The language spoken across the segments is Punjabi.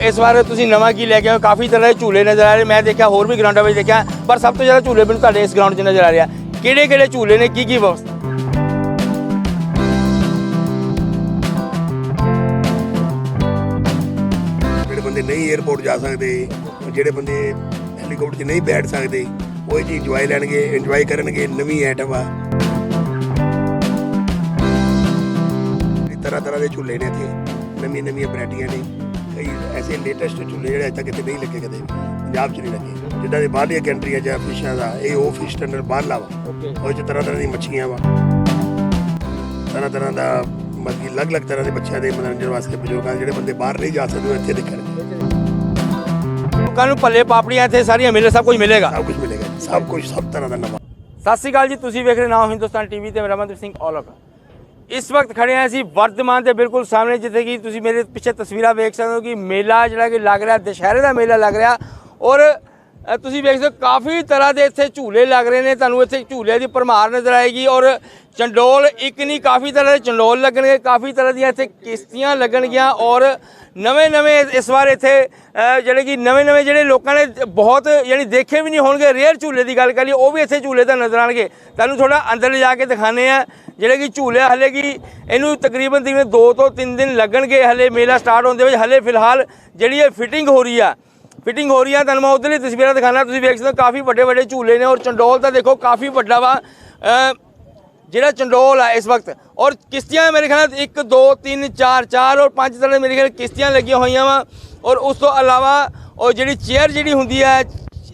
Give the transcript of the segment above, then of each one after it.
ਇਸ ਵਾਰ ਤੁਸੀਂ ਨਵਾਂ ਕੀ ਲੈ ਕੇ ਆਓ ਕਾਫੀ ਤਰ੍ਹਾਂ ਦੇ ਝੂਲੇ ਨਜ਼ਰ ਆ ਰਹੇ। ਮੈਂ ਦੇਖਿਆ ਹੋਰ ਵੀ ਗਰਾਊਂਡਾਂ ਵਿੱਚ ਦੇਖਿਆ, ਪਰ ਸਭ ਤੋਂ ਜ਼ਿਆਦਾ ਝੂਲੇ ਮੈਨੂੰ ਤੁਹਾਡੇ ਇਸ ਗਰਾਊਂਡ 'ਚ ਨਜ਼ਰ ਆ ਰਿਹਾ ਕਿਹੜੇ ਕਿਹੜੇ ਝੂਲੇ ਨੇ? ਕੀ ਕੀ ਵਿਵਸਥਾ? ਜਿਹੜੇ ਬੰਦੇ ਨਹੀਂ 에어ਪੋਰਟ ਜਾ ਸਕਦੇ, ਜਿਹੜੇ ਬੰਦੇ ਹੈਲੀਕਾਪਟਰ 'ਚ ਨਹੀਂ ਬੈਠ ਸਕਦੇ, ਉਹ ਇਹ ਚੀਜ਼ ਇੰਜੋਏ ਲੈਣਗੇ ਇੰਜੋਏ ਕਰਨਗੇ, ਨਵੀਂ ਆਈਟਮ ਆ। ਤਰ੍ਹਾਂ ਤਰ੍ਹਾਂ ਦੇ ਝੂਲੇ ਨੇ ਇੱਥੇ। ਨਵੀਆਂ ਨਵੀਆਂ ਵੈਰਾਈਟੀਆਂ ਨੇ। ਐਸੇ ਲੇਟੈਸਟ ਝੂਲੇ ਜਿਹੜੇ ਤੱਕ ਕਿਤੇ ਨਹੀਂ ਲੱਗੇ ਕਦੇ ਪੰਜਾਬ 'ਚ ਨਹੀਂ ਲੱਗੇ। ਜਿੱਦਾਂ ਦੇ ਬਾਹਰਲੀਆਂ ਕੰਟਰੀਆਂ ਜਾਂ ਫਿਸ਼ਾਂ ਦਾ ਇਹ ਉਹ ਫਿਸ਼ ਟੰਡਰ ਬਾਹਰਲਾ ਵਾ। ਉਹ 'ਚ ਤਰ੍ਹਾਂ ਤਰ੍ਹਾਂ ਦੀ ਮੱਛੀਆਂ ਵਾ। ਤਰ੍ਹਾਂ ਤਰ੍ਹਾਂ ਦਾ ਮਤਲਬ ਕਿ ਅਲੱਗ-ਅਲੱਗ ਤਰ੍ਹਾਂ ਦੇ ਬੱਚਿਆਂ ਦੇ ਮਨੋਰੰਜਨ ਵਾਸਤੇ ਬਜ਼ੁਰਗਾਂ ਜਿਹੜੇ ਬੰਦੇ ਬਾਹਰ ਨਹੀਂ ਜਾ ਸਕਦੇ ਇੱਥੇ ਦੇਖਣਗੇ ਲੋਕਾਂ ਨੂੰ ਭੱਲੇ ਪਾਪੜੀਆਂ ਇੱਥੇ ਸਾਰੀਆਂ ਮਿਲੇ ਸਭ ਕੁਝ ਮਿਲੇਗਾ। ਸਭ ਕੁਝ ਮਿਲੇਗਾ ਸਭ ਕੁਝ ਸਭ ਤਰ੍ਹਾਂ ਦਾ ਨਵਾਂ। ਸਤਿ ਸ਼੍ਰੀ ਅਕਾਲ ਜੀ ਤੁਸੀਂ ਵੇਖ ਰਹੇ ਨਾਮ ਹਿੰਦੁਸਤਾਨ ਟੀਵੀ ਤੇ ਮੇਰਾ ਮਨਦੀਪ ਸਿੰਘ ਔਲਖ ਇਸ ਵਕਤ ਖੜੇ ਹਾਂ ਅਸੀਂ ਵਰਤਮਾਨ ਦੇ ਬਿਲਕੁਲ ਸਾਹਮਣੇ, ਜਿੱਥੇ ਕਿ ਤੁਸੀਂ ਮੇਰੇ ਪਿੱਛੇ ਤਸਵੀਰਾਂ ਵੇਖ ਸਕਦੇ ਹੋ ਕਿ ਮੇਲਾ ਜਿਹੜਾ ਕਿ ਲੱਗ ਰਿਹਾ, ਦੁਸ਼ਹਿਰੇ ਦਾ ਮੇਲਾ ਲੱਗ ਰਿਹਾ ਔਰ ਤੁਸੀਂ ਵੇਖ ਸਕਦੇ ਹੋ, ਕਾਫੀ ਤਰ੍ਹਾਂ ਦੇ ਇੱਥੇ ਝੂਲੇ ਲੱਗ ਰਹੇ ਨੇ। ਤੁਹਾਨੂੰ ਇੱਥੇ ਝੂਲੇ ਦੀ ਭਰਮਾਰ ਨਜ਼ਰ ਆਏਗੀ ਔਰ ਚੰਡੋਲ ਇੱਕ ਨਹੀਂ, ਕਾਫੀ ਤਰ੍ਹਾਂ ਦੇ ਚੰਡੋਲ ਲੱਗਣਗੇ, ਕਾਫੀ ਤਰ੍ਹਾਂ ਦੀਆਂ ਇੱਥੇ ਕਿਸ਼ਤੀਆਂ ਲੱਗਣਗੀਆਂ ਔਰ ਨਵੇਂ ਨਵੇਂ ਇਸ ਵਾਰ ਇੱਥੇ ਜਿਹੜੇ ਕਿ ਨਵੇਂ ਨਵੇਂ ਜਿਹੜੇ ਲੋਕਾਂ ਨੇ ਬਹੁਤ ਯਾਨੀ ਦੇਖੇ ਵੀ ਨਹੀਂ ਹੋਣਗੇ, ਰੇਅਰ ਝੂਲੇ ਦੀ ਗੱਲ ਕਰ ਕਰੀਏ ਉਹ ਵੀ ਇੱਥੇ ਝੂਲੇ ਤਾਂ ਨਜ਼ਰ ਆਣਗੇ ਤੁਹਾਨੂੰ ਥੋੜਾ ਅੰਦਰ ਲਿਜਾ ਕੇ ਦਿਖਾਣੇ ਆ ਜਿਹੜੇ ਕਿ ਝੂਲੇ ਹਲੇ ਕਿ ਇਹਨੂੰ ਤਕਰੀਬਨ ਤਕਰੀਬਨ 2 ਤੋਂ 3 ਦਿਨ ਲੱਗਣਗੇ, ਹਲੇ ਮੇਲਾ ਸਟਾਰਟ ਹੋਣ ਦੇ ਵਿੱਚ, ਹਲੇ ਫਿਲਹਾਲ ਜਿਹੜੀ ਇਹ ਫਿਟਿੰਗ ਹੋ ਰਹੀ ਆ ਫਿਟਿੰਗ ਹੋ ਰਹੀ ਆ, ਤੁਹਾਨੂੰ ਮੈਂ ਉਧਰਲੀ ਤਸਵੀਰਾਂ ਦਿਖਾਣਾ ਤੁਸੀਂ ਵੇਖ ਸਕਦੇ ਹੋ ਕਾਫੀ ਵੱਡੇ ਵੱਡੇ ਝੂਲੇ ਨੇ ਔਰ ਚੰਡੋਲ ਤਾਂ ਦੇਖੋ ਕਾਫੀ ਵੱਡਾ ਵਾ। ਜਿਹੜਾ ਚੰਡੋਲ ਆ ਇਸ ਵਕਤ, ਔਰ ਕਿਸ਼ਤੀਆਂ ਮੇਰੇ ਖਿਆਲ 1 2 3 4 4 ਔਰ 5 ਤਰ੍ਹਾਂ ਦੇ ਮੇਰੇ ਖਿਆਲ ਕਿਸ਼ਤੀਆਂ ਲੱਗੀਆਂ ਹੋਈਆਂ ਵਾ। ਔਰ ਉਸ ਤੋਂ ਇਲਾਵਾ, ਔਰ ਜਿਹੜੀ ਚੇਅਰ ਜਿਹੜੀ ਹੁੰਦੀ ਹੈ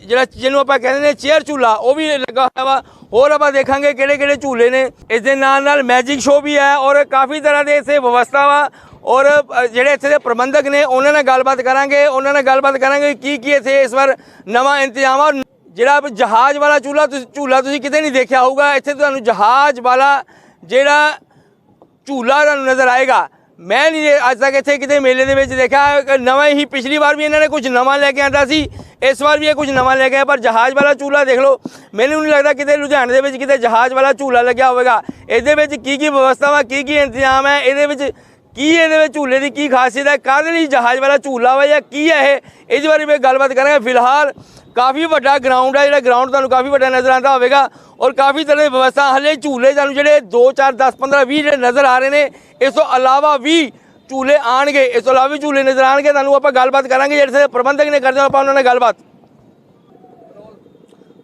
ਜਿਹੜਾ ਜਿਹਨੂੰ ਆਪਾਂ ਕਹਿੰਦੇ ਨੇ ਚੇਅਰ ਝੂਲਾ, ਉਹ ਵੀ ਲੱਗਾ ਹੋਇਆ ਵਾ। ਹੋਰ ਆਪਾਂ ਦੇਖਾਂਗੇ ਕਿਹੜੇ ਕਿਹੜੇ ਝੂਲੇ ਨੇ। ਇਸ ਦੇ ਨਾਲ ਨਾਲ ਮੈਜਿਕ ਸ਼ੋਅ ਵੀ ਹੈ ਔਰ ਕਾਫੀ ਤਰ੍ਹਾਂ ਦੇ ਇੱਥੇ ਵਿਵਸਥਾ ਵਾ। ਔਰ ਜਿਹੜੇ ਇੱਥੇ ਦੇ ਪ੍ਰਬੰਧਕ ਨੇ, ਉਹਨਾਂ ਨਾਲ ਗੱਲਬਾਤ ਕਰਾਂਗੇ। ਉਹਨਾਂ ਨਾਲ ਗੱਲਬਾਤ ਕਰਾਂਗੇ ਕੀ ਕੀ ਇੱਥੇ ਇਸ ਵਾਰ ਨਵਾਂ ਇੰਤਜ਼ਾਮ ਆ। ਜਿਹੜਾ ਜਹਾਜ਼ ਵਾਲਾ ਝੂਲਾ ਤੁਸੀਂ ਝੂਲਾ ਤੁਸੀਂ ਕਿਤੇ ਨਹੀਂ ਦੇਖਿਆ ਹੋਊਗਾ। ਇੱਥੇ ਤੁਹਾਨੂੰ ਜਹਾਜ਼ ਵਾਲਾ ਜਿਹੜਾ ਝੂਲਾ ਤੁਹਾਨੂੰ ਨਜ਼ਰ ਆਏਗਾ। ਮੈਂ ਨਹੀਂ ਅੱਜ ਤੱਕ ਇੱਥੇ ਕਿਤੇ ਮੇਲੇ ਦੇ ਵਿੱਚ ਦੇਖਿਆ ਨਵਾਂ ਹੀ ਪਿਛਲੀ ਵਾਰ ਵੀ ਇਹਨਾਂ ਨੇ ਕੁਝ ਨਵਾਂ ਲੈ ਕੇ ਆਂਦਾ ਸੀ, ਇਸ ਵਾਰ ਵੀ ਇਹ ਕੁਝ ਨਵਾਂ ਲੈ ਕੇ ਆਇਆ, ਪਰ ਜਹਾਜ਼ ਵਾਲਾ ਝੂਲਾ ਦੇਖ ਲਓ। ਮੈਨੂੰ ਨਹੀਂ ਲੱਗਦਾ ਕਿਤੇ ਲੁਧਿਆਣੇ ਦੇ ਵਿੱਚ ਕਿਤੇ ਜਹਾਜ਼ ਵਾਲਾ ਝੂਲਾ ਲੱਗਿਆ ਹੋਵੇਗਾ। ਇਹਦੇ ਵਿੱਚ ਕੀ ਕੀ ਵਿਵਸਥਾ ਵਾ ਕੀ ਕੀ ਇੰਤਜ਼ਾਮ ਹੈ, ਇਹਦੇ ਵਿੱਚ ਕੀ ਇਹਦੇ ਵਿੱਚ ਝੂਲੇ ਦੀ ਕੀ ਖਾਸੀਅਤ ਹੈ? ਕਾਹਦੇ ਲਈ ਜਹਾਜ਼ ਵਾਲਾ ਝੂਲਾ ਵਾ ਜਾਂ ਕੀ ਹੈ ਇਹ? ਇਹਦੇ ਬਾਰੇ ਮੈਂ ਗੱਲਬਾਤ ਕਰਾਂਗਾ। ਫਿਲਹਾਲ ਕਾਫੀ ਵੱਡਾ ਗਰਾਊਂਡ ਹੈ ਜਿਹੜਾ ਗਰਾਊਂਡ ਤੁਹਾਨੂੰ ਕਾਫੀ ਵੱਡਾ ਨਜ਼ਰ ਆਉਂਦਾ ਹੋਵੇਗਾ ਔਰ ਕਾਫੀ ਤਰ੍ਹਾਂ ਦੀ ਵਿਵਸਥਾ। ਹਲੇ ਝੂਲੇ ਤੁਹਾਨੂੰ ਜਿਹੜੇ 2 4 10 15 20 ਜਿਹੜੇ ਨਜ਼ਰ ਆ ਰਹੇ ਨੇ, ਇਸ ਤੋਂ ਇਲਾਵਾ ਵੀ ਝੂਲੇ ਆਣਗੇ ਇਸ ਤੋਂ ਇਲਾਵਾ ਵੀ ਝੂਲੇ ਨਜ਼ਰ ਆਣਗੇ ਤੁਹਾਨੂੰ ਆਪਾਂ ਗੱਲਬਾਤ ਕਰਾਂਗੇ, ਜਿਹੜੇ ਇੱਥੇ ਪ੍ਰਬੰਧਕ ਨੇ। ਕਰਦੇ ਆਪਾਂ ਉਹਨਾਂ ਨਾਲ ਗੱਲਬਾਤ।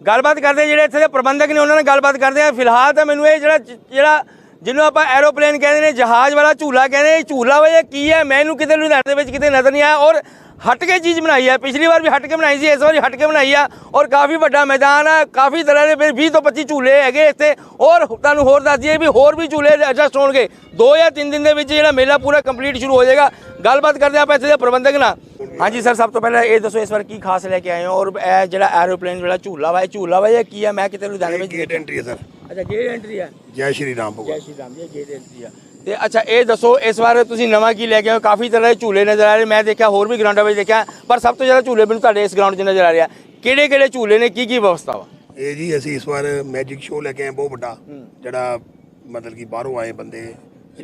ਗੱਲਬਾਤ ਕਰਦੇ ਜਿਹੜੇ ਇੱਥੇ ਦੇ ਪ੍ਰਬੰਧਕ ਨੇ, ਉਹਨਾਂ ਨਾਲ ਗੱਲਬਾਤ ਕਰਦੇ ਆ ਫਿਲਹਾਲ ਤਾਂ ਮੈਨੂੰ ਇਹ ਜਿਹੜਾ ਜਿਹੜਾ ਜਿਹਨੂੰ ਆਪਾਂ ਐਰੋਪਲੇਨ ਕਹਿੰਦੇ ਨੇ, ਜਹਾਜ਼ ਵਾਲਾ ਝੂਲਾ ਕਹਿੰਦੇ ਇਹ ਝੂਲਾ ਵਾ ਇਹ ਕੀ ਹੈ? ਮੈਨੂੰ ਕਿਤੇ ਲੁਧਿਆਣੇ ਦੇ ਵਿੱਚ ਕਿਤੇ ਨਜ਼ਰ ਨਹੀਂ ਆਇਆ ਔਰ ਹਟ ਕੇ ਚੀਜ਼ ਬਣਾਈ ਹੈ ਪਿਛਲੀ ਵਾਰ ਵੀ ਹਟ ਕੇ ਬਣਾਈ ਸੀ ਇਸ ਵਾਰ ਵੀ ਹਟ ਕੇ ਬਣਾਈ ਆ ਔਰ ਕਾਫੀ ਵੱਡਾ ਮੈਦਾਨ ਆ ਕਾਫੀ ਤਰ੍ਹਾਂ ਦੇ 20 ਤੋਂ 25 ਝੂਲੇ ਹੈਗੇ ਇੱਥੇ ਔਰ ਤੁਹਾਨੂੰ ਹੋਰ ਦੱਸ ਦਈਏ ਵੀ ਹੋਰ ਵੀ ਝੂਲੇ ਐਡਜਸਟ ਹੋਣਗੇ। 2 ਜਾਂ 3 ਦਿਨ ਦੇ ਵਿੱਚ ਜਿਹੜਾ ਮੇਲਾ ਪੂਰਾ ਕੰਪਲੀਟ ਸ਼ੁਰੂ ਹੋ ਜਾਏਗਾ। ਗੱਲਬਾਤ ਕਰਦੇ ਆਪਾਂ ਇੱਥੇ ਦੇ ਪ੍ਰਬੰਧਕ ਨਾਲ। ਹਾਂਜੀ ਸਰ ਸਭ ਤੋਂ ਪਹਿਲਾਂ ਇਹ ਦੱਸੋ ਇਸ ਵਾਰ ਕੀ ਖਾਸ ਲੈ ਕੇ ਆਏ ਹੋ ਔਰ ਇਹ ਜਿਹੜਾ ਐਰੋਪਲੇਨ ਜਿਹੜਾ ਝੂਲਾ ਵਾ ਇਹ ਝੂਲਾ ਵਾ ਇਹ ਕੀ ਹੈ ਮੈਂ ਕਿਤੇ ਲੁਧਿਆਣੇ ਵਿੱਚ ਗੇਟ ਐਂਟਰੀ ਹੈ ਸਰ। ਅੱਛਾ ਗੇਟ ਐਂਟਰੀ ਹੈ ਜੈ ਸ਼੍ਰੀ ਰਾਮ ਭਗਵਾਨ। ਜੈ ਸ਼੍ਰੀ ਰਾਮ ਜੀ ਗੇਟ ਐਂਟਰੀ ਆ। ਤੇ ਅੱਛਾ ਇਹ ਦੱਸੋ ਇਸ ਵਾਰ ਤੁਸੀਂ ਨਵਾਂ ਕੀ ਲੈ ਕੇ ਆਏ ਕਾਫੀ ਤਰ੍ਹਾਂ ਦੇ ਝੂਲੇ ਨਜ਼ਰ ਆ ਰਹੇ ਮੈਂ ਦੇਖਿਆ ਹੋਰ ਵੀ ਗਰਾਊਂਡਾਂ ਵਿੱਚ ਦੇਖਿਆ ਪਰ ਸਭ ਤੋਂ ਜ਼ਿਆਦਾ ਝੂਲੇ ਮੈਨੂੰ ਤੁਹਾਡੇ ਇਸ ਗਰਾਊਂਡ 'ਚ ਨਜ਼ਰ ਆ ਰਿਹਾ ਕਿਹੜੇ ਕਿਹੜੇ ਝੂਲੇ ਨੇ? ਕੀ ਕੀ ਵਿਵਸਥਾ ਵਾ? ਇਹ ਜੀ ਅਸੀਂ ਇਸ ਵਾਰ ਮੈਜਿਕ ਸ਼ੋਅ ਲੈ ਕੇ ਆਏ ਬਹੁਤ ਵੱਡਾ। ਜਿਹੜਾ ਮਤਲਬ ਕਿ ਬਾਹਰੋਂ ਆਏ ਬੰਦੇ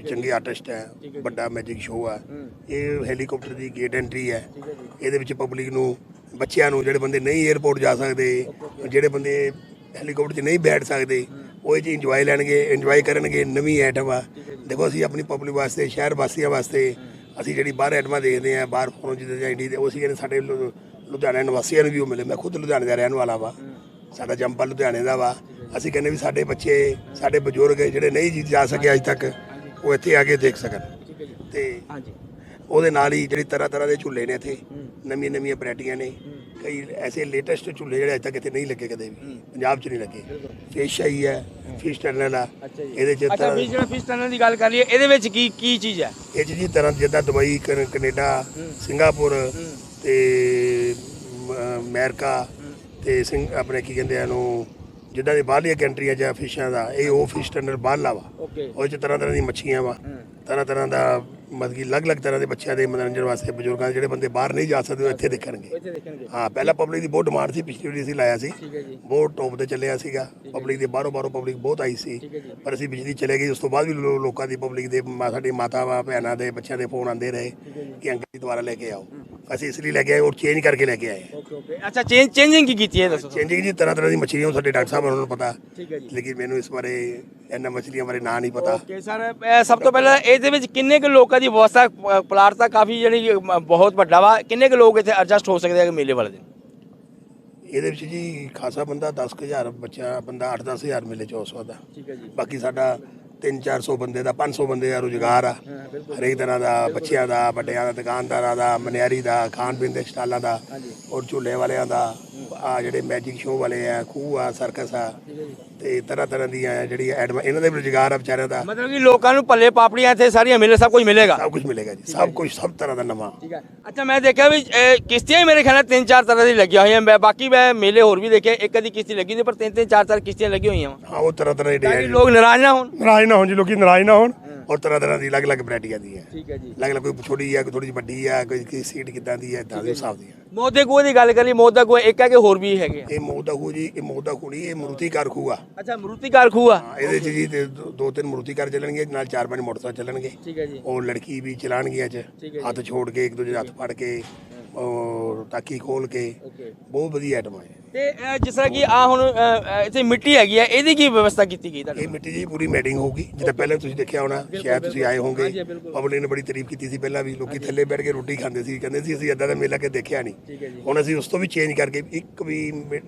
ਚੰਗੇ ਆਰਟਿਸਟ ਹੈ ਵੱਡਾ ਮੈਜਿਕ ਸ਼ੋਅ ਹੈ। ਇਹ ਹੈਲੀਕਾਪਟਰ ਦੀ ਗੇਟ ਐਂਟਰੀ ਹੈ। ਇਹਦੇ ਵਿੱਚ ਪਬਲਿਕ ਨੂੰ ਬੱਚਿਆਂ ਨੂੰ ਜਿਹੜੇ ਬੰਦੇ ਨਹੀਂ 에어ਪੋਰਟ ਜਾ ਸਕਦੇ ਜਿਹੜੇ ਬੰਦੇ ਹੈਲੀਕਾਪਟਰ 'ਚ ਨਹੀਂ ਬੈਠ ਸਕਦੇ ਉਹ ਇਹ ਚੀਜ਼ ਇੰਜੋਏ ਲੈਣਗੇ ਇੰਜੋਏ ਕਰਨਗੇ ਨਵੀਂ ਆਈਟਮ ਆ। ਦੇਖੋ ਅਸੀਂ ਆਪਣੀ ਪਬਲਿਕ ਵਾਸਤੇ ਸ਼ਹਿਰ ਵਾਸੀਆਂ ਵਾਸਤੇ ਅਸੀਂ ਜਿਹੜੀ ਬਾਹਰ ਆਈਟਮਾਂ ਦੇਖਦੇ ਆ ਬਾਹਰ ਫੋਰਨ ਜਿਹਦੇ ਇੰਡੀ ਦੇ ਉਹ ਕਹਿੰਦੇ ਸਾਡੇ ਲੁਧਿਆਣਾ ਨਿਵਾਸੀਆਂ ਨੂੰ ਵੀ ਉਹ ਮਿਲੇ। ਮੈਂ ਖੁਦ ਲੁਧਿਆਣੇ ਦਾ ਰਹਿਣ ਵਾਲਾ ਵਾ। ਸਾਡਾ ਜੰਪਾ ਲੁਧਿਆਣੇ ਦਾ ਵਾ। ਅਸੀਂ ਕਹਿੰਦੇ ਵੀ ਸਾਡੇ ਬੱਚੇ ਸਾਡੇ ਬਜ਼ੁਰਗ ਜਿਹੜੇ ਨਹੀਂ ਜੀ ਜਾ ਸਕੇ ਅੱਜ ਤੱਕ ਉਹ ਇੱਥੇ ਆ ਕੇ ਦੇਖ ਸਕਣ। ਤੇ ਹਾਂਜੀ। ਉਹਦੇ ਨਾਲ ਹੀ ਜਿਹੜੀ ਤਰ੍ਹਾਂ ਤਰ੍ਹਾਂ ਦੇ ਝੂਲੇ ਨੇ ਇੱਥੇ ਨਵੀਆਂ ਨਵੀਆਂ ਵੈਰਾਈਟੀਆਂ ਨੇ। ਕਈ ਐਸੇ ਲੇਟੈਸਟ ਝੂਲੇ ਜਿਹੜੇ ਅਜੇ ਤੱਕ ਇੱਥੇ ਨਹੀਂ ਲੱਗੇ ਕਦੇ ਵੀ। ਪੰਜਾਬ 'ਚ ਨਹੀਂ ਲੱਗੇ। ਫਿਸ਼ ਆਈ ਹੈ ਫਿਸ਼ ਟਰਨਲ ਆ। ਇਹਦੇ 'ਚ ਅੱਛਾ ਵੀ ਜਿਹੜਾ ਫਿਸ਼ ਟਨਲ ਦੀ ਗੱਲ ਕਰ ਲਈਏ ਇਹਦੇ ਵਿੱਚ ਕੀ ਕੀ ਚੀਜ਼ ਹੈ? ਇਹ 'ਚ ਜੀ ਤਰ੍ਹਾਂ ਜਿੱਦਾਂ ਦੁਬਈ ਕਨ- ਕੈਨੇਡਾ ਸਿੰਗਾਪੁਰ ਤੇ ਮ- ਅਮਰੀਕਾ ਤੇ ਸਿੰਗ ਆਪਣੇ ਕੀ ਕਹਿੰਦੇ ਆ ਇਹਨੂੰ ਜਿੱਦਾਂ ਦੀ ਬਾਹਰਲੀਆਂ ਕੰਟਰੀਆਂ ਜਾਂ ਫਿਸ਼ਾਂ ਦਾ ਇਹ ਉਹ ਫਿਸ਼ ਟਨਰ ਬਾਹਰਲਾ ਵਾ। ਓਕੇ। ਉਹ 'ਚ ਤਰ੍ਹਾਂ ਤਰ੍ਹਾਂ ਦੀ ਮੱਛੀਆਂ ਵਾ। ਤਰ੍ਹਾਂ ਤਰ੍ਹਾਂ ਦਾ ਮਤਲਬ ਕਿ ਅਲੱਗ-ਅਲੱਗ ਤਰ੍ਹਾਂ ਦੇ ਬੱਚਿਆਂ ਦੇ ਮਨੋਰੰਜਨ ਵਾਸਤੇ ਬਜ਼ੁਰਗਾਂ ਦੇ ਜਿਹੜੇ ਬੰਦੇ ਬਾਹਰ ਨਹੀਂ ਜਾ ਸਕਦੇ ਉਹ ਇੱਥੇ ਦੇਖਣਗੇ। ਹਾਂ ਪਹਿਲਾਂ ਪਬਲਿਕ ਦੀ ਬਹੁਤ ਡਿਮਾਂਡ ਸੀ ਪਿਛਲੀ ਵਾਰੀ ਅਸੀਂ ਲਾਇਆ ਸੀ। ਬਹੁਤ ਟੌਪ ਤੇ ਚੱਲਿਆ ਸੀਗਾ। ਪਬਲਿਕ ਦੇ ਬਾਹਰੋਂ ਬਾਹਰੋਂ ਪਬਲਿਕ ਬਹੁਤ ਆਈ ਸੀ। ਠੀਕ ਹੈ ਜੀ। ਪਰ ਅਸੀਂ ਬਿਜਲੀ ਚਲੇ ਗਈ ਉਸ ਤੋਂ ਬਾਅਦ ਵੀ ਲੋ- ਲੋਕਾਂ ਦੀ ਪਬਲਿਕ ਦੇ ਮਾ- ਸਾਡੀ ਮਾਤਾਵਾਂ ਭੈਣਾਂ ਦੇ ਬੱਚਿਆਂ ਦੇ ਫੋਨ ਆਉਂਦੇ ਰਹੇ ਕਿ ਅੰਕਲ ਜੀ ਦੁਬਾਰਾ ਲੈ ਕੇ ਆਓ। ਅਸੀਂ ਇਸ ਲਈ ਲੈ ਕੇ ਆਏ ਔਰ ਚੇਂਜ ਕਰਕੇ ਲੈ ਕੇ ਆਏ ਓਕੇ ਓਕੇ ਅੱਛਾ ਚੇਂਜ ਚੇਂਜਿੰਗ ਕੀ ਕੀਤੀ ਹੈ ਦੱਸੋ? ਚੇਂਜਿੰਗ ਜੀ ਤਰ੍ਹਾਂ ਤਰ੍ਹਾਂ ਦੀ ਮੱਛਲੀਆਂ ਸਾਡੇ ਡਾਕਟਰ ਸਾਹਿਬ ਨੂੰ ਪਤਾ। ਠੀਕ ਹੈ ਜੀ। ਲੇਕਿਨ ਮੈਨੂੰ ਇਸ ਬਾਰੇ ਇਹਨਾਂ ਮੱਛਲੀਆਂ ਬਾਰੇ ਨਾਂ ਨਹੀਂ ਪਤਾ। ਓਕੇ ਸਰ ਸਭ ਤੋਂ ਪਹਿਲਾਂ ਇਹਦੇ ਵਿੱਚ ਕਿੰਨੇ ਕੁ ਲੋਕਾਂ ਦੀ ਅਹ ਪਲਾਟ ਤਾਂ ਕਾਫੀ ਜਿਹੜੀ ਬਹੁਤ ਵੱਡਾ ਵਾ। ਕਿੰਨੇ ਕੁ ਲੋਕ ਇੱਥੇ ਐਡਜਸਟ ਹੋ ਸਕਦੇ ਆ ਮੇਲੇ ਵਾਲੇ ਦਿਨ? ਇਹਦੇ ਵਿੱਚ ਜੀ ਖਾਸਾ ਬੰਦਾ 10000 ਬੱਚਾ ਬੰਦਾ 8-10000 ਮੇਲੇ ਚ ਹੋ ਸਕਦਾ ਠੀਕ ਹੈ ਜੀ। ਬਾਕੀ ਸਾਡਾ 3-400 ਬੰਦੇ ਦਾ 500 ਬੰਦੇ ਦਾ ਰੁਜ਼ਗਾਰ ਆ। ਹਰੇਕ ਤਰ੍ਹਾਂ ਦਾ ਬੱਚਿਆਂ ਦਾ ਵੱਡਿਆਂ ਦਾ ਦੁਕਾਨਦਾਰਾਂ ਦਾ ਮਨਿਆਰੀ ਦਾ ਖਾਣ ਪੀਣ ਦੇ ਸਟਾਲਾਂ ਦਾ ਔਰ ਝੂਲੇ ਵਾਲਿਆਂ ਦਾ ਆ ਜਿਹੜੇ ਮੈਜਿਕ ਸ਼ੋਅ ਵਾਲੇ ਆ ਖੂਹ ਆ ਸਰਕਸ ਆ ਤੇ ਤਰ੍ਹਾਂ ਤਰ੍ਹਾਂ ਦੀਆਂ ਜਿਹੜੀ ਐਡਮ ਇਹਨਾਂ ਦੇ ਰੁਜ਼ਗਾਰ ਆ ਵਿਚਾਰਿਆਂ ਦਾ। ਮਤਲਬ ਕਿ ਲੋਕਾਂ ਨੂੰ ਭੱਲੇ ਪਾਪੜੀਆਂ ਇੱਥੇ ਸਾਰੀਆਂ ਮਿਲੇ ਸਭ ਕੁਝ ਮਿਲੇਗਾ? ਸਭ ਕੁਝ ਮਿਲੇਗਾ ਜੀ ਸਭ ਕੁਝ ਸਭ ਤਰ੍ਹਾਂ ਦਾ ਨਵਾਂ। ਠੀਕ ਹੈ। ਅੱਛਾ ਮੈਂ ਦੇਖਿਆ ਵੀ ਕਿਸ਼ਤੀਆਂ ਹੀ ਮੇਰੇ ਖਿਆਲ ਨਾਲ ਤਿੰਨ ਚਾਰ ਤਰ੍ਹਾਂ ਦੀ ਲੱਗੀਆਂ ਹੋਈਆਂ ਮੈਂ ਬਾਕੀ ਮੈਂ ਮੇਲੇ ਹੋਰ ਵੀ ਦੇਖੇ ਇੱਕ ਅੱਧੀ ਕਿਸ਼ਤੀ ਲੱਗੀ ਹੁੰਦੀ ਪਰ ਤਿੰਨ ਤਿੰਨ ਚਾਰ ਚਾਰ ਕਿਸ਼ਤੀਆਂ ਲੱਗੀਆਂ ਹੋਈਆਂ ਹਾਂ ਉਹ ਤਰ੍ਹਾਂ ਤਰ੍ਹਾਂ ਦੇ ਲੋਕ ਨਾਰਾਜ਼ ਨਾ ਹੋਣ। ਨਾਰਾਜ਼ ਨਾ ਹੋਣ ਜੀ ਲੋਕੀ ਨਾਰਾਜ਼ ਨਾ ਹੋਣ। ਔਰ ਤਰ੍ਹਾਂ ਤਰ੍ਹਾਂ ਦੀ ਅਲੱਗ-ਅਲੱਗ ਵੈਰਾਈਟੀਆਂ ਦੀ ਹੈ ਠੀਕ ਹੈ ਜੀ। ਅਲੱਗ-ਅਲੱਗ ਕੋਈ ਛੋਟੀ ਆ ਕੋਈ ਥੋੜੀ ਜਿਹੀ ਵੱਡੀ ਆ ਕੋਈ ਕੀ ਸੀਟ ਕਿੱਦਾਂ ਦੀ ਹੈ ਇਦਾਂ ਦੇ ਹਿਸਾਬ ਦੀ ਹੈ ਮੌਤ ਦੇ ਗੂਏ ਦੀ ਗੱਲ ਕਰੀ ਮੌਤ ਦਾ ਗੂਆ ਇੱਕ ਹੈ ਕਿ ਹੋਰ ਵੀ ਹੈਗੇ ਆ? ਇਹ ਮੋਦਾ ਖੂ ਜੀ ਇਹ ਮੋਦਾ ਖੂਣੀ ਇਹ ਮਰੂਤੀ ਕਾਰ ਖੂ ਆ ਅੱਛਾ ਮਰੂਤੀਕਾਰ ਖੂਹ ਆ ਹਾਂ, ਇਹਦੇ ਚ ਜੀ ਤੇ ਦੋ ਦੋ ਤਿੰਨ ਮਰੂਤੀ ਕਾਰ ਚੱਲਣਗੇ ਨਾਲ ਚਾਰ ਪੰਜ ਮੋਟਰਸਾਈਕਲ ਚੱਲਣਗੇ। ਠੀਕ ਹੈ ਜੀ। ਉਹ ਲੜਕੀ ਵੀ ਚਲਾਣਗੀਆਂ ਚ ਹੈ। ਹੱਥ ਛੋੜ ਕੇ ਇੱਕ ਦੂਜੇ ਦੇ ਹੱਥ ਫੜ ਕੇ। ਔਰ ਤਾਕੀ ਖੋਲ ਕੇ ਬਹੁਤ ਵਧੀਆ ਆਈਟਮ ਹੈ ਤੇ ਅਹ, ਜਿਸ ਤਰ੍ਹਾਂ ਕਿ ਆ ਹੁਣ ਅਹ, ਅਹ, ਇੱਥੇ ਮਿੱਟੀ ਹੈਗੀ ਆ ਇਹਦੀ ਕੀ ਵਿਵਸਥਾ ਕੀਤੀ ਗਈ ਤੁਹਾਡੇ ਇਹ ਮਿੱਟੀ ਜੀ ਪੂਰੀ ਮੈਟਿੰਗ ਹੋਊਗੀ। ਜਿੱਦਾਂ ਪਹਿਲਾਂ ਤੁਸੀਂ ਦੇਖਿਆ ਹੋਣਾ ਸ਼ਾਇਦ ਤੁਸੀਂ ਆਏ ਹੋਵੋਗੇ। ਬਿਲਕੁਲ। ਪਬਲਿਕ ਨੇ ਬੜੀ ਤਾਰੀਫ ਕੀਤੀ ਸੀ ਪਹਿਲਾਂ ਵੀ ਲੋਕੀ ਥੱਲੇ ਬੈਠ ਕੇ ਰੋਟੀ ਖਾਂਦੇ ਸੀ ਕਹਿੰਦੇ ਸੀ ਅਸੀਂ ਏਦਾਂ ਦਾ ਮੇਲਾ ਕੇ ਦੇਖਿਆ ਨਹੀਂ। ਹੈ ਹੁਣ ਅਸੀਂ ਉਸ ਤੋਂ ਵੀ ਚੇਂਜ ਕਰਕੇ ਇੱਕ ਵੀ ਮਿ-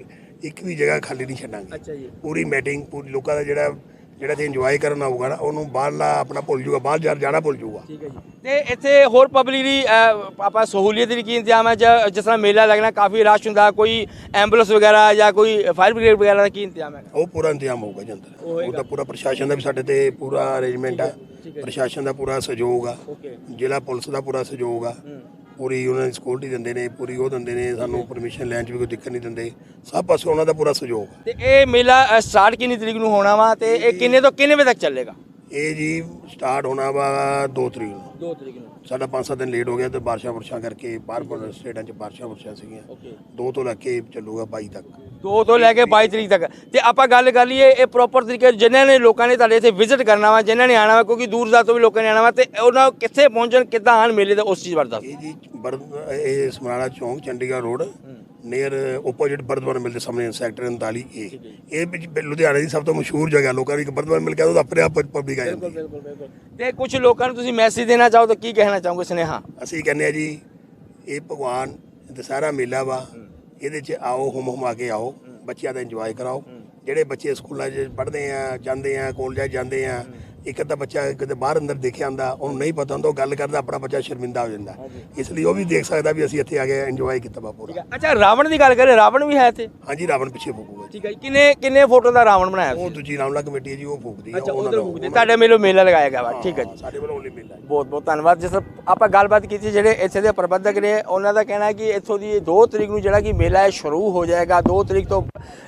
ਇੱਕ ਵੀ ਜਗ੍ਹਾ ਖਾਲੀ ਨਹੀਂ ਛੱਡਾਂਗੇ। ਅੱਛਾ ਜੀ। ਪੂਰੀ ਮੈਟਿੰਗ ਪੂਰੀ ਲੋਕਾਂ ਦਾ ਜਿਹੜਾ ਜਿਹੜਾ ਤੇ ਇੰਜੋਏ ਕਰਨ ਆਊਗਾ ਨਾ ਉਹਨੂੰ ਬਾਹਰਲਾ ਆਪਣਾ ਭੁੱਲ ਜਾਊਗਾ ਬਾਹਰ ਜਾ- ਜਾਣਾ ਭੁੱਲ ਜਾਊਗਾ ਠੀਕ ਹੈ ਜੀ। ਤੇ ਇੱਥੇ ਹੋਰ ਪਬਲਿਕ ਦੀ ਆਪਾਂ ਸਹੂਲੀਅਤ ਦੀ ਕੀ ਇੰਤਜ਼ਾਮ ਹੈ? ਜਿਸ ਤਰ੍ਹਾਂ ਮੇਲਾ ਲੱਗਣਾ ਕਾਫੀ ਰਸ਼ ਹੁੰਦਾ ਕੋਈ ਐਂਬੂਲੈਂਸ ਵਗੈਰਾ ਜਾਂ ਕੋਈ ਫਾਇਰ ਬ੍ਰਿਗੇਡ ਵਗੈਰਾ ਦਾ ਕੀ ਇੰਤਜ਼ਾਮ ਹੈ ਉਹ ਪੂਰਾ ਇੰਤਜ਼ਾਮ ਹੋਊਗਾ ਜੀ ਅੰਦਰ। ਉਹ ਤਾਂ ਪੂਰਾ ਪ੍ਰਸ਼ਾਸਨ ਦਾ ਵੀ ਸਾਡੇ ਤੇ ਪੂਰਾ ਅਰੇਂਜਮੈਂਟ ਆ। ਪ੍ਰਸ਼ਾਸਨ ਦਾ ਪੂਰਾ ਸਹਿਯੋਗ ਆ। ਜ਼ਿਲ੍ਹਾ ਪੁਲਿਸ ਦਾ ਪੂਰਾ ਸਹਿਯੋਗ ਆ। ਪੂਰੀ ਉਹਨਾਂ ਦੀ ਸਿਕਿਉਰਿਟੀ ਦਿੰਦੇ ਨੇ ਪੂਰੀ ਉਹ ਦਿੰਦੇ ਨੇ ਸਾਨੂੰ ਪਰਮਿਸ਼ਨ ਲੈਣ 'ਚ ਵੀ ਕੋਈ ਦਿੱਕਤ ਨਹੀਂ ਦਿੰਦੇ। ਸਭ ਪਾਸੇ ਉਹਨਾਂ ਦਾ ਪੂਰਾ ਸਹਿਯੋਗ। ਤੇ ਇਹ ਮੇਲਾ ਸਟਾਰਟ ਕਿੰਨੀ ਤਰੀਕ ਨੂੰ ਹੋਣਾ ਵਾ ਤੇ ਇਹ ਕਿੰਨੇ ਤੋਂ ਕਿੰਨੇ ਵਜੇ ਤੱਕ ਚੱਲੇਗਾ? ਇਹ ਜੀ ਸਟਾਰਟ ਹੋਣਾ ਵਾ 2 ਤਰੀਕ ਨੂੰ। 2 ਤਰੀਕ ਨੂੰ। ਸਾਡਾ 5-7 ਦਿਨ ਲੇਟ ਹੋ ਗਿਆ ਤੇ ਬਾਰਿਸ਼ਾਂ ਬੁਰਸ਼ਾਂ ਕਰਕੇ ਬਾਹਰ ਬਾਹਰ ਸਟੇਟਾਂ 'ਚ ਬਾਰਿਸ਼ਾਂ ਬੁਰਸ਼ਾਂ ਸੀਗੀਆਂ। ਦੋ ਤੋਂ ਲੈ ਕੇ ਚੱਲੂਗਾ 22 ਤੱਕ। 2 ਤੋਂ ਲੈ ਕੇ 22 ਤਰੀਕ ਤੱਕ। ਤੇ ਆਪਾਂ ਗੱਲ ਕਰ ਲਈਏ ਇਹ ਪ੍ਰੋਪਰ ਤਰੀਕੇ ਜਿਨ੍ਹਾਂ ਨੇ ਲੋਕਾਂ ਨੇ ਤੁਹਾਡੇ ਇੱਥੇ ਵਿਜ਼ਿਟ ਕਰਨਾ ਵਾ ਜਿਨ੍ਹਾਂ ਨੇ ਆਣਾ ਵਾ ਕਿਉਂਕਿ ਦੂਰ ਦਰ ਤੋਂ ਵੀ ਲੋਕਾਂ ਨੇ ਆਣਾ ਵਾ ਤੇ ਉਹਨਾਂ ਨੂੰ ਕਿੱਥੇ ਪਹੁੰਚਣ ਕਿੱਦਾਂ ਆਣ ਮੇਲੇ ਦਾ ਉਸ ਚੀਜ਼ ਬਾਰੇ ਦੱਸ। ਇਹ ਜੀ ਬਰ ਇਹ ਸਮਰਾਲਾ ਚੌਂਕ Chandigarh road. Near opposite Bardwan mill ਦੇ ਸਾਹਮਣੇ ਸੈਕਟਰ 39 ਏ ਇਹ ਵਿੱਚ ਲੁਧਿਆਣੇ ਦੀ ਸਭ ਤੋਂ ਮਸ਼ਹੂਰ ਜਗ੍ਹਾ ਲੋਕਾਂ ਦੀ ਬਰਦਵਾਨ ਮਿਲ ਕੇ ਉਹਦਾ ਆਪਣੇ ਆਪ ਪਬਲਿਕ ਆ ਜਾਂਦੀ ਹੈ। ਬਿਲਕੁਲ ਬਿਲਕੁਲ ਤੇ ਕੁਝ ਲੋਕਾਂ ਨੂੰ ਤੁਸੀਂ ਮੈਸੇਜ ਦੇਣਾ ਚਾਹੋ ਤਾਂ ਕੀ ਕਹਿਣਾ ਚਾਹੋਗੇ ਸੁਨੇਹਾ? ਅਸੀਂ ਕਹਿੰਦੇ ਆ ਜੀ ਇਹ ਭਗਵਾਨ ਦੁਸਹਿਰਾ ਮੇਲਾ ਵਾ ਇਹਦੇ 'ਚ ਆਓ ਹੁਮ ਹੁਮਾ ਕੇ ਆਓ ਬੱਚਿਆਂ ਦਾ ਇੰਜੋਏ ਕਰਾਓ। ਜਿਹੜੇ ਬੱਚੇ ਸਕੂਲਾਂ 'ਚ ਪੜ੍ਹਦੇ ਆ ਜਾਂਦੇ ਆ ਕਾਲਜਾਂ ਜਾਂਦੇ ਆ ਇੱਕ ਅੱਧਾ ਬੱਚਾ ਕਿਤੇ ਬਾਹਰ ਅੰਦਰ ਦੇਖਿਆ ਹੁੰਦਾ ਉਹਨੂੰ ਨਹੀਂ ਪਤਾ ਹੁੰਦਾ ਉਹ ਗੱਲ ਕਰਦਾ ਆਪਣਾ ਬੱਚਾ ਸ਼ਰਮਿੰਦਾ ਹੋ ਜਾਂਦਾ। ਇਸ ਲਈ ਉਹ ਵੀ ਦੇਖ ਸਕਦਾ ਵੀ ਅਸੀਂ ਇੱਥੇ ਆ ਕੇ ਇੰਜੋਏ ਕੀਤਾ ਵਾ ਪੂਰਾ ਅੱਛਾ ਰਾਵਣ ਦੀ ਗੱਲ ਕਰੇ ਰਾਵਣ ਵੀ ਹੈ ਇੱਥੇ? ਹਾਂਜੀ ਰਾਵਣ ਪਿੱਛੇ ਫੂਕੂਗਾ ਠੀਕ ਹੈ। ਕਿੰਨੇ ਕਿੰਨੇ ਫੋਟੋ ਦਾ ਰਾਵਣ ਬਣਾਇਆ? ਉਹ ਦੂਜੀ ਰਾਮਲਾ ਕਮੇਟੀ ਹੈ ਜੀ ਉਹ ਫੂਕਦੀ ਹੈ ਅੱਛਾ ਉਹਨਾਂ ਦਾ- ਤੁਹਾਡੇ ਮੇਲੋ ਮੇਲਾ ਲਗਾਇਆ ਗਿਆ ਵਾ। ਠੀਕ ਹੈ ਜੀ। ਸਾਡੇ ਵੱਲੋਂ ਓਨਲੀ ਮੇਲਾ ਬਹੁਤ ਬਹੁਤ ਧੰਨਵਾਦ। ਜਿਸ ਆਪਾਂ ਗੱਲਬਾਤ ਕੀਤੀ ਜਿਹੜੇ ਇੱਥੇ ਦੇ ਪ੍ਰਬੰਧਕ ਨੇ ਉਹਨਾਂ ਦਾ ਕਹਿਣਾ ਹੈ ਕਿ ਇੱਥੋਂ ਦੀ 2 ਤਰੀਕ ਨੂੰ ਜਿਹੜਾ ਕਿ ਮੇਲਾ ਹੈ ਸ਼ੁਰੂ ਹੋ ਜਾਏਗਾ। 2 ਤਰੀਕ ਤੋਂ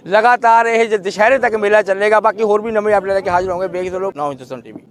ਲਗਾਤਾਰ ਇਹ ਦੁਸ਼ਹਿਰੇ ਤੱਕ ਮੇਲਾ ਚੱਲੇਗਾ। ਬਾਕੀ ਹੋਰ ਵੀ ਨਵੇਂ ਆਪਣੇ ਲੈ ਕੇ ਹਾਜ਼ਰ ਹੋਵਾਂਗੇ। ਵੇਖਦੇ ਰਹੋ ਨਾ ਹਿੰਦੁਸਤਾਨ ਟੀਵੀ